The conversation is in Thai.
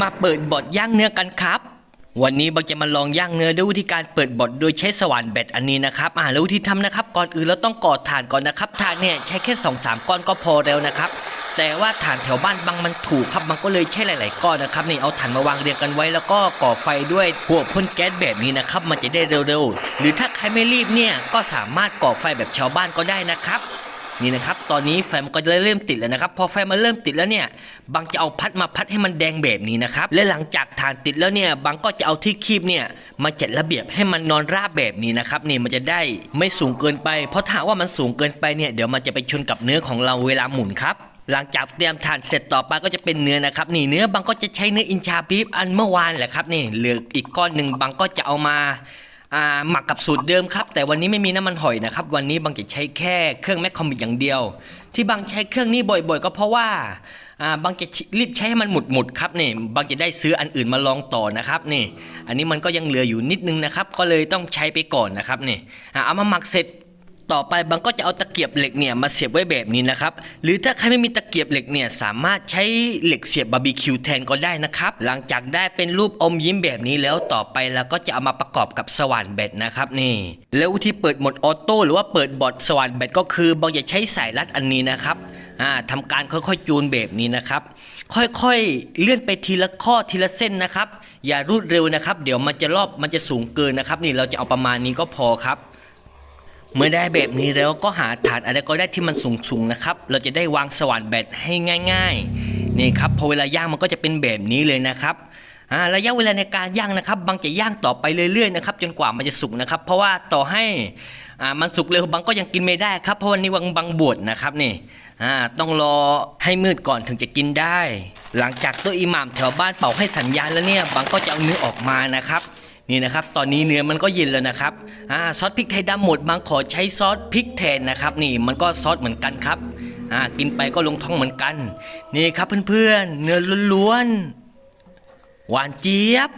มาเปิดบอทย่างเนื้อกันครับ วันนี้บังจะมาลองย่างเนื้อด้วยวิธีการเปิดบอทโดยใช้สว่านแบตอันนี้นะครับอ่าแล้ววิธีทำนะครับ ก่อนอื่นเราต้องก่อถ่านก่อนนะครับถ่านเนี่ยใช้แค่2อสามก้อนก็พอแล้วนะครับ แต่ว่าถ่านแถวบ้านบางมันถูกครับมันก็เลยใช้หลาย ๆ ก้อนนะครับนี่เอาถ่านมาวางเรียงกันไว้ แล้วก็ก่อไฟด้วยหัวพ่นแก๊สแบบนี้นะครับ มันจะได้เร็วๆหรือถ้าใครไม่รีบเนี่ยก็สามารถก่อไฟแบบชาวบ้านก็ได้นะครับ นี่นะครับตอนนี้ไฟมันก็เริ่มติดแล้วนะครับพอไฟมันเริ่มติดแล้วเนี่ยบางจะเอาพัดมาพัดให้มันแดงแบบนี้นะครับและหลังจากฐานติดแล้วเนี่ยบางก็จะเอาที่คีบเนี่ยมาจัดระเบียบให้มันนอนราบแบบนี้นะครับนี่มันจะได้ไม่สูงเกินไป เพราะถ้าว่ามันสูงเกินไปเนี่ยเดี๋ยวมันจะไปชนกับเนื้อของเราเวลาหมุนครับหลังจากเตรียมฐานเสร็จต่อไปก็จะเป็นเนื้อนะครับนี่เนื้อบางก็จะใช้เนื้ออินชาบีฟอันเมื่อวานแหละครับนี่เหลืออีกก้อนหนึ่งบางก็จะเอามา อ่าหมักกับสูตรเดิมครับ แต่วันนี้ไม่มีน้ำมันหอยนะครับ วันนี้บางจะใช้แค่เครื่องแมคคอมิกอย่างเดียว ที่บางใช้เครื่องนี้บ่อยๆ ก็เพราะว่าอ่าบางจะรีบใช้ให้มันหมดหมดๆครับนี่บางจะได้ซื้ออันอื่นมาลองต่อนะครับนี่ อันนี้มันก็ยังเหลืออยู่นิดนึงนะครับ ก็เลยต้องใช้ไปก่อนนะครับนี่อ่าเอามาหมักเสร็จ ต่อไปบางก็จะเอาตะเกียบเหล็กเนี่ยมาเสียบไว้แบบนี้นะครับ หรือถ้าใครไม่มีตะเกียบเหล็กเนี่ยสามารถใช้เหล็กเสียบบาร์บีคิวแทนก็ได้นะครับ หลังจากได้เป็นรูปอมยิ้มแบบนี้แล้วต่อไปเราก็จะเอามาประกอบกับสว่านแบตนะครับนี่ แล้ววิธีเปิดหมดออโต้หรือว่าเปิดบอทสว่านแบตก็คือบางจะใช้สายรัดอันนี้นะครับอ่าทำการค่อยๆจูนแบบนี้นะครับ ค่อยๆเลื่อนไปทีละข้อทีละเส้นนะครับ อย่ารวดเร็วนะครับ เดี๋ยวมันจะรอบมันจะสูงเกินนะครับ นี่เราจะเอาประมาณนี้ก็พอครับ เมื่อได้แบบนี้แล้วก็หาฐานอะไรก็ได้ที่มันสูงๆนะครับ เราจะได้วางสว่านแบตให้ง่าย ๆ นี่ครับพอเวลาย่างมันก็จะเป็นแบบนี้เลยนะครับอ่าระยะเวลาในการย่างนะครับบางจะย่างต่อไปเรื่อยๆนะครับจนกว่ามันจะสุกนะครับ เพราะว่าต่อให้อ่ามันสุกเร็วบางก็ยังกินไม่ได้ครับเพราะวันนี้วังบางบวชนะครับนี่อ่าต้องรอให้มืดก่อนถึงจะกินได้ หลังจากตัวอิหม่ามแถวบ้านเป่าให้สัญญาณแล้วเนี่ยบางก็จะเอาเนื้อออกมานะครับ นี่นะครับ ตอนนี้เนื้อมันก็เย็นแล้วนะครับอ่าซอสพริกไทยดำหมดบางขอใช้ซอสพริกแทนนะครับ นี่มันก็ซอสเหมือนกันครับอ่ากินไปก็ลงท้องเหมือนกัน นี่ครับเพื่อนๆเนื้อล้วนๆหวานเจี๊ยบ